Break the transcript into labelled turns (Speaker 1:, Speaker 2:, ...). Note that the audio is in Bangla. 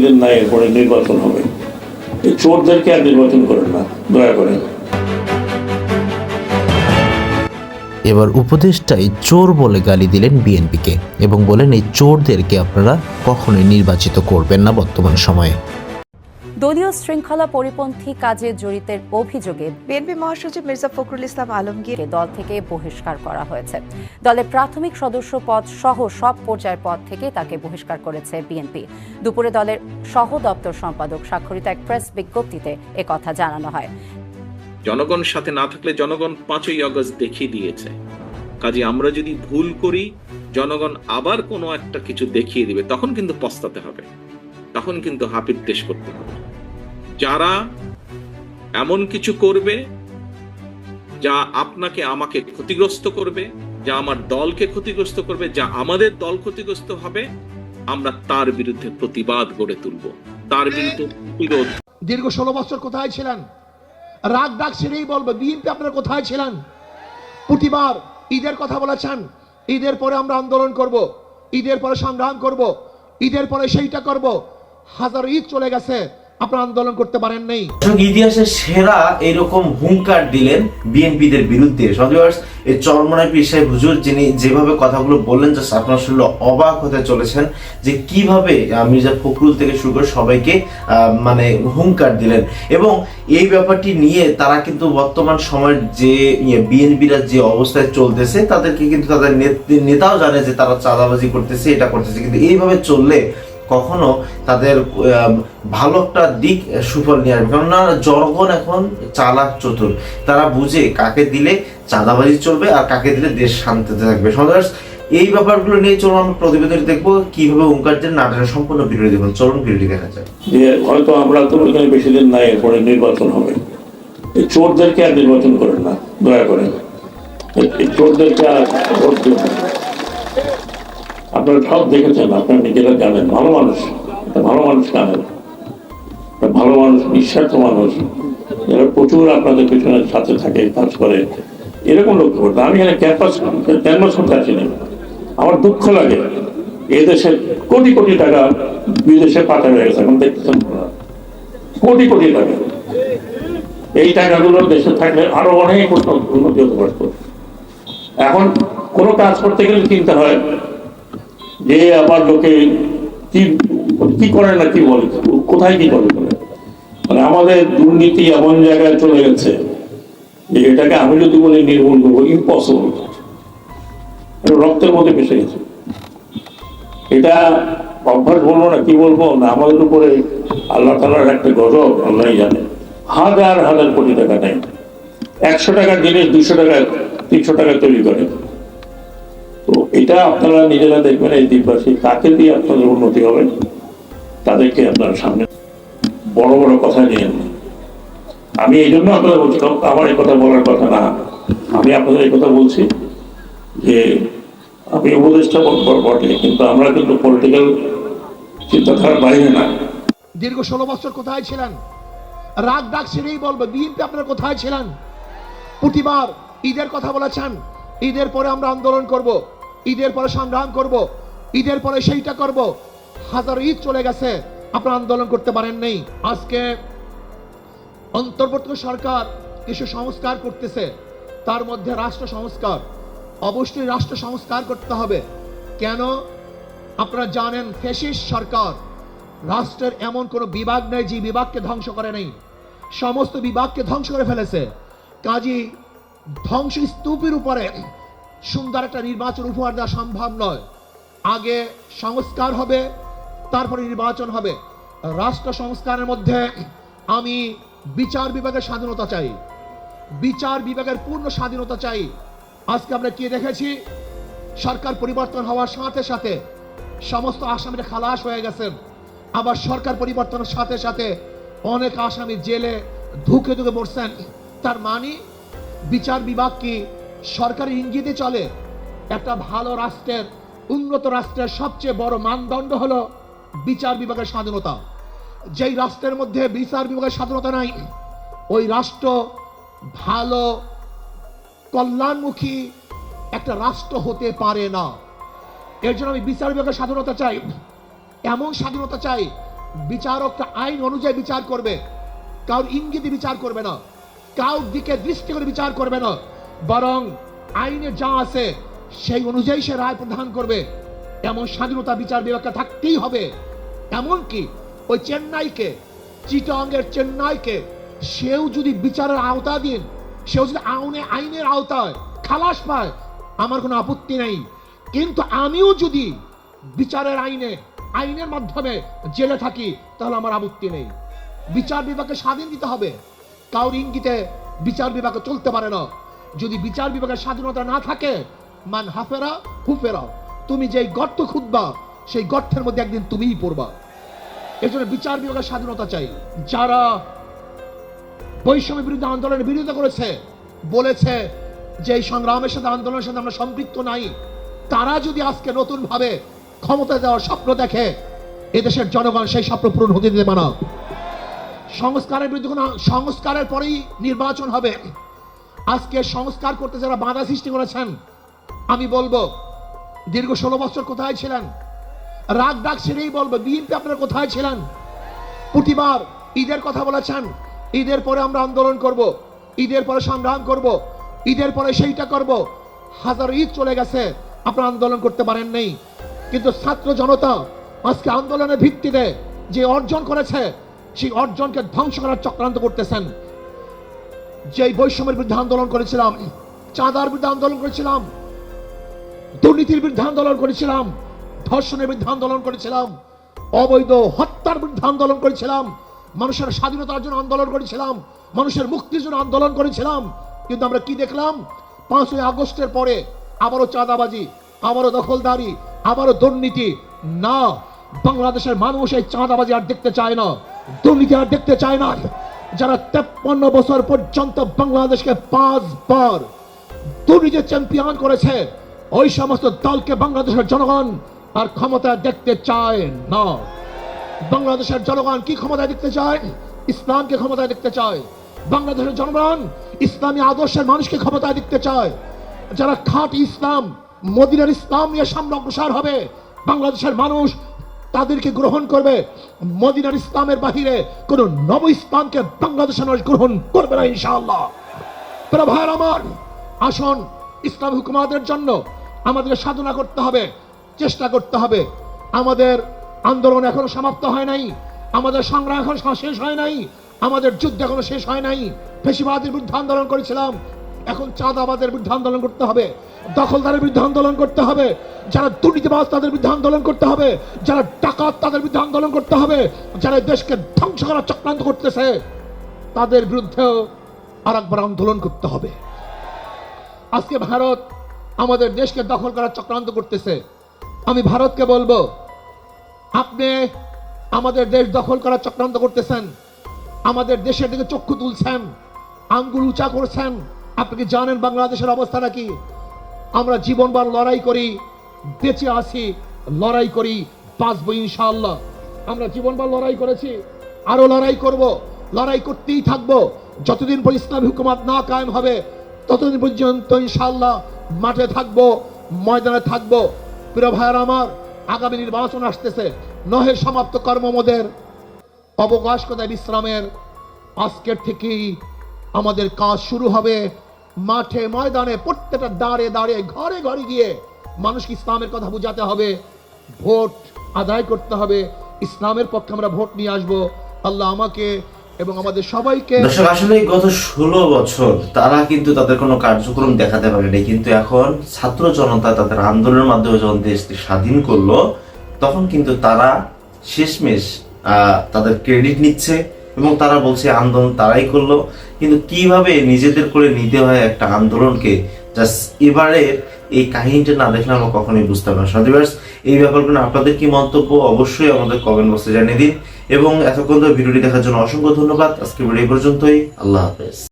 Speaker 1: নাই এরপরে নির্বাচন হবে। এই চোরদেরকে আর নির্বাচন করেন না, দয়া করে।
Speaker 2: এবার উপদেষ্টাই চোর বলে গালি দিলেন বিএনপিকে এবং বলেন, এই চোরদেরকে আপনারা কখনোই নির্বাচিত করবেন না বর্তমান সময়ে।
Speaker 3: দলীয় শৃঙ্খলা পরিপন্থী কাজে জড়িতের অভিযোগে
Speaker 4: বিএনপি মহাসচিব মির্জা ফখরুল ইসলাম আলমগীর
Speaker 3: দল থেকে বহিষ্কার করা হয়েছে। দলের প্রাথমিক সদস্য পদ সহ সব পর্যায়ের পদ থেকে তাকে বহিষ্কার করেছে বিএনপি। দুপুরে দলের সহ দপ্তর সম্পাদক স্বাক্ষরিত এক প্রেস বিজ্ঞপ্তিতে একথা জানানো হয়।
Speaker 5: জনগণ সাথে না থাকলে জনগণ পাঁচই আগস্ট দেখিয়ে দিয়েছে। কাজে আমরা যদি ভুল করি জনগণ আবার কোনো একটা কিছু দেখিয়ে দিবে তখন কিন্তু পস্তাতে হবে। তখন কিন্তু হাপির দেশ করতে হবে। যারা এমন কিছু করবে, যা আপনাকে আমাকে ক্ষতিগ্রস্ত করবে, যা আমার দলকে ক্ষতিগ্রস্ত করবে, যা আমাদের দল ক্ষতিগ্রস্ত হবে, আমরা তার বিরুদ্ধে প্রতিবাদ গড়ে তুলব। তার বিরুদ্ধে প্রতিরোধ।
Speaker 6: দীর্ঘ ষোলো বছর কোথায় ছিলেন? রাগ ডাক ছেড়েই বলব, বিএনপি আপনারা কোথায় ছিলেন? প্রতিবার ঈদের কথা বলেছেন, ঈদের পরে আমরা আন্দোলন করব, ঈদের পরে সংগ্রাম করব, ঈদের পরে সেইটা করব হাজার ঈদ চলে গেছে, আপনারা আন্দোলন করতে পারেন নেই।
Speaker 7: ইতিহাসের সেরা এরকম হুঙ্কার দিলেন বিএনপিদের বিরুদ্ধে। এই চরমনায় সাহেব হুজুর, যিনি যেভাবে কথাগুলো বললেন, জাস্ট আপনার অবাক হতে চলেছেন যে কীভাবে মির্জা ফখরুল থেকে শুরু করে সবাইকে মানে হুঙ্কার দিলেন। এবং এই ব্যাপারটি নিয়ে তারা কিন্তু বর্তমান সময়ের যে বিএনপিরা যে অবস্থায় চলতেছে, তাদেরকে কিন্তু তাদের নেত- নেতাও জানে যে তারা চাঁদাবাজি করতেছে, এটা করতেছে। কিন্তু এইভাবে চললে কখনো তাদের ভালো একটা দিক সুফল নিয়ে আসবে। কেননা জনগণ এখন চালাক চতুর। তারা বুঝে কাকে দিলে চাঁদাবাজি চলবে আর কাকে দিলে দেশ শান্তিতে থাকবে। সন্ধ্যাস এই ব্যাপারগুলো নিয়ে চলুন আমরা প্রতিবেদন দেখব কীভাবে ওঙ্কারদের নাটকের সম্পূর্ণ ভিডিও দেখুন চলুন ভিডিওটি দেখা যায়
Speaker 1: যে হয়তো আমরা তো এখানে বেশি দিন নাই, এরপরে নির্বাচন হবে। এই চোরদেরকে আর নির্বাচন করেন না, দয়া করে। এই- চোরদেরকে আর ভোট। আপনারা সব দেখেছেন, আপনারা নিজেরা জানেন, ভালো মানুষ ভালো মানুষ জানেন। ভালো মানুষ, নিঃস্বার্থ মানুষ, যারা প্রচুর আপনাদের পেছনের সাথে থাকে, কাজ করে, এরকম লোক করতে আমি এখানে ক্যাম্পাস ক্যাম্পাস করতে আসিনি। আমার দুঃখ লাগে। এই দেশে কোটি কোটি টাকা বিদেশে পাঠানো হয়ে গেছে, এখন আপনারা। কোটি কোটি টাকা। এই টাকাগুলো দেশে থাকলে আরও অনেক উন্নতি হতে পারতো। এখন কোনো কাজ করতে গেলে চিন্তা হয় যে আবার লোকে কি কি করে না কি বলে? কোথায় কি করে? মানে আমাদের দুর্নীতি এমন জায়গায় চলে গেছে যে এটাকে আমি যদি বলি নির্মূল করব ইম্পসিবল রক্তের মধ্যে মিশে গেছে। এটা অভ্যাস বলব না, কি বলব? না, আমাদের উপরে আল্লাহ তালার একটা গজব আল্লাহ জানে। হাজার হাজার কোটি টাকা নেই একশো টাকার জিনিস দুশো টাকা তিনশো টাকা তৈরি করে। এটা আপনারা নিজেরা দেখবেন, এই দ্বীপবাসী কাকে দিয়ে আপনাদের উন্নতি হবে, তাদেরকে আপনারা সামনে বড় বড় কথা নিয়ে আমি এই জন্য আপনাদের বলছি আমার এই কথা বলার কথা না। আমি আপনাদের এই কথা বলছি যে, আমি উপদেষ্টা বটে, কিন্তু আমরা কিন্তু পলিটিক্যাল চিন্তাধারার বাইরে না।
Speaker 6: দীর্ঘ ষোলো বছর কোথায় ছিলেন? রাগ ডাক ছেড়েই বলব, বিএনপি আপনারা কোথায় ছিলেন? প্রতিবার ঈদের কথা বলেছেন, ঈদের পরে আমরা আন্দোলন করব। ঈদের পরে সংগ্রাম করব, ঈদের পরে সেইটা করব। হাজার ঈদ চলে গেছে, আপনারা আন্দোলন করতে পারেন নেই। আজকে অন্তর্বর্তী সরকার কিছু সংস্কার করতেছে, তার মধ্যে রাষ্ট্র সংস্কার। অবশ্যই রাষ্ট্র সংস্কার করতে হবে। কেন? আপনারা জানেন ফেসিস সরকার রাষ্ট্রের এমন কোনো বিভাগ নেই যে বিভাগকে ধ্বংস করে নেই। সমস্ত বিভাগকে ধ্বংস করে ফেলেছে। কাজী ধ্বংস স্তূপের উপরে সুন্দর একটা নির্বাচন উপহার দেওয়া সম্ভব নয়। আগে সংস্কার হবে, তারপরে নির্বাচন হবে। রাষ্ট্র সংস্কারের মধ্যে আমি বিচার বিভাগের স্বাধীনতা চাই। বিচার বিভাগের পূর্ণ স্বাধীনতা চাই। আজকে আমরা কি দেখেছি? সরকার পরিবর্তন হওয়ার সাথে সাথে সমস্ত আসামিরা খালাস হয়ে গেছেন। আবার সরকার পরিবর্তনের সাথে সাথে অনেক আসামি জেলে ধুকে ধুকে পড়ছেন। তার মানে বিচার বিভাগ কি সরকারি ইঙ্গিতে চলে, একটা ভালো রাষ্ট্রের, উন্নত রাষ্ট্রের সবচেয়ে বড় মানদণ্ড হলো বিচার বিভাগের স্বাধীনতা। যেই রাষ্ট্রের মধ্যে বিচার বিভাগের স্বাধীনতা নাই, ওই রাষ্ট্র ভালো, কল্যাণমুখী একটা রাষ্ট্র হতে পারে না। এর জন্য আমি বিচার বিভাগের স্বাধীনতা চাই। এমন স্বাধীনতা চাই বিচারকটা আইন অনুযায়ী বিচার করবে। কারোর ইঙ্গিতে বিচার করবে না। কারোর দিকে দৃষ্টি করে বিচার করবে না। বরং আইনে যা আছে, সেই অনুযায়ী সে রায় প্রদান করবে। এমন স্বাধীনতা বিচার বিভাগকে থাকতেই হবে। এমনকি ওই চেন্নাইকে, চিটংয়ের চেন্নাইকে, সেও যদি বিচারের আওতাধীন সেও যদি আইনে আইনের আওতায় খালাস পায়, আমার কোনো আপত্তি নেই। কিন্তু আমিও যদি বিচারের আইনে, আইনের মাধ্যমে জেলে থাকি, তাহলে আমার আপত্তি নেই। বিচার বিভাগকে স্বাধীন দিতে হবে। কাউর ইঙ্গিতে বিচার বিভাগে চলতে পারে না। যদি বিচার বিভাগের স্বাধীনতা না থাকে, মান হাফেরা, হুফেরা, তুমি যেই গর্ত খুঁজবা সেই গর্তের মধ্যে একদিন তুমিই পড়বা। এই জন্য বিচার বিভাগের স্বাধীনতা চাই। যারা বৈষম্য বিরুদ্ধে আন্দোলনের বিরোধিতা করেছে, বলেছে যে এই সংগ্রামের সাথে আন্দোলনের সাথে আমরা সম্পৃক্ত নাই, তারা যদি আজকে নতুন ভাবে ক্ষমতা দেওয়ার স্বপ্ন দেখে, এদেশের জনগণ সেই স্বপ্ন পূরণ হতে দেবে না। সংস্কারের বিরুদ্ধে কোনো সংস্কারের পরেই নির্বাচন হবে। আজকে সংস্কার করতে যারা বাধা সৃষ্টি করেছেন, আমি বলব, দীর্ঘ ষোলো বছর কোথায় ছিলেন? রাগ ডাক ছেড়েই বলব, বিএনপি আপনারা কোথায় ছিলেন? প্রতিবার ঈদের কথা বলেছেন, ঈদের পরে আমরা আন্দোলন করব, ঈদের পরে সংগ্রাম করব, ঈদের পরে সেইটা করব। হাজার ঈদ চলে গেছে, আপনারা আন্দোলন করতে পারেন নেই। কিন্তু ছাত্র জনতা আজকে আন্দোলনের ভিত্তিতে যে অর্জন করেছে, সেই অর্জনকে ধ্বংস করার চক্রান্ত করতেছেন। যে বৈষম্যের বিরুদ্ধে আন্দোলন করেছিলাম, চাঁদার বিরুদ্ধে আন্দোলন করেছিলাম, দুর্নীতির বিরুদ্ধে আন্দোলন করেছিলাম, ধর্ষণের বিরুদ্ধে আন্দোলন করেছিলাম, অবৈধ হত্যার বিরুদ্ধে আন্দোলন করেছিলাম, মানুষের স্বাধীনতার জন্য আন্দোলন করেছিলাম, মানুষের মুক্তির জন্য আন্দোলন করেছিলাম। কিন্তু আমরা কি দেখলাম? পাঁচই আগস্টের পরে আবারও চাঁদাবাজি, আবারও দখলদারি, আবারও দুর্নীতি। না, বাংলাদেশের মানুষ এই চাঁদাবাজি আর দেখতে চায় না, দুর্নীতি আর দেখতে চায় না। যারা তেপ্পান্ন বছর পর্যন্ত বাংলাদেশকে পাঁচবার দুর্নীতি চ্যাম্পিয়ন করেছে, ওই সমস্ত দলকে বাংলাদেশের জনগণ আর ক্ষমতায় দেখতে চায় না। বাংলাদেশের জনগণ কি ক্ষমতায় দেখতে চায়? ইসলামকে ক্ষমতায় দেখতে চায়। বাংলাদেশের জনগণ ইসলামী আদর্শের মানুষকে ক্ষমতায় দেখতে চায়। যারা খাট ইসলাম, মদিনার ইসলাম নিয়ে সামনে অগ্রসর হবে, বাংলাদেশের মানুষ তাদেরকে গ্রহণ করবে। মদিনার ইসলামের বাহিরে কোন নব ইসলামকে বাংলাদেশের মানুষ গ্রহণ করবে না ইনশাআল্লাহ। প্রভার আমার, আসুন ইসলাম হুকুমাদের জন্য আমাদের সাধনা করতে হবে, চেষ্টা করতে হবে। আমাদের আন্দোলন এখনও সমাপ্ত হয় নাই, আমাদের সংগ্রাম এখন শেষ হয় নাই, আমাদের যুদ্ধ এখনও শেষ হয় নাই। ফেসিবাদের বিরুদ্ধে আন্দোলন করেছিলাম এখন চাঁদাবাদের বিরুদ্ধে আন্দোলন করতে হবে, দখলদারের বিরুদ্ধে আন্দোলন করতে হবে, যারা দুর্নীতিবাজ তাদের বিরুদ্ধে আন্দোলন করতে হবে, যারা ডাকাত তাদের বিরুদ্ধে আন্দোলন করতে হবে, যারা দেশকে ধ্বংস করার চক্রান্ত করতেছে, তাদের বিরুদ্ধেও আর একবার আন্দোলন করতে হবে। আজকে ভারত আমাদের দেশকে দখল করার চক্রান্ত করতেছে। আমি ভারতকে বলব, আপনি আমাদের দেশ দখল করার চক্রান্ত করতেছেন, আমাদের দেশের দিকে চক্ষু তুলছেন, আঙ্গুল উঁচা করছেন আপনি জানেন বাংলাদেশের অবস্থাটা কি আমরা জীবনবার লড়াই করি, বেঁচে আসি লড়াই করি, বাঁচবো ইনশাআল্লাহ। আমরা জীবনবার লড়াই করেছি আরও লড়াই করব, লড়াই করতেই থাকব। যতদিন পর ইসলামী হুকুমাত না কায়েম হবে, ততদিন পর্যন্ত ইনশাআল্লাহ মাঠে থাকব, ময়দানে থাকব। প্রিয় ভাইয়ার আমার, আগামী নির্বাচন আসতেছে, নহে সমাপ্ত কর্মমোদের অবকাশ কোথায় বিশ্রামের? আজকের থেকেই আমাদের কাজ শুরু হবে। মাঠে, ময়দানে, প্রত্যেকটা দাঁড়ে দাঁড়িয়ে ঘরে ঘরে গিয়ে মানুষকে ইসলামের কথা বোঝাতে হবে, ভোট আদায় করতে হবে। ইসলামের পক্ষে আমরা ভোট নিয়ে আসব। আল্লাহ আমাকে এবং আমাদের সবাইকে
Speaker 7: দর্শক, আসলে গত ষোলো বছর তারা কিন্তু তাদের কোনো কার্যক্রম দেখাতে পারেনি। কিন্তু এখন ছাত্র জনতা তাদের আন্দোলনের মাধ্যমে যখন দেশটি স্বাধীন করল, তখন কিন্তু তারা শেষমেশ তাদের ক্রেডিট নিচ্ছে। এবং তারা বলছে, আন্দোলন তারাই করল। কিন্তু কীভাবে নিজেদের করে নিতে হয় একটা আন্দোলনকে? জাস্ট এবারের এই কাহিনীটা না দেখলে আমরা কখনোই বুঝতে পারব না সদিবার্স এই ব্যাপারগুলো আপনাদের কি মন্তব্য? অবশ্যই আমাদের কমেন্ট বক্সে জানিয়ে দিন। এবং এতক্ষণ ভিডিওটি দেখার জন্য অসংখ্য ধন্যবাদ। আজকে ভিডিও পর্যন্তই। আল্লাহ হাফেজ।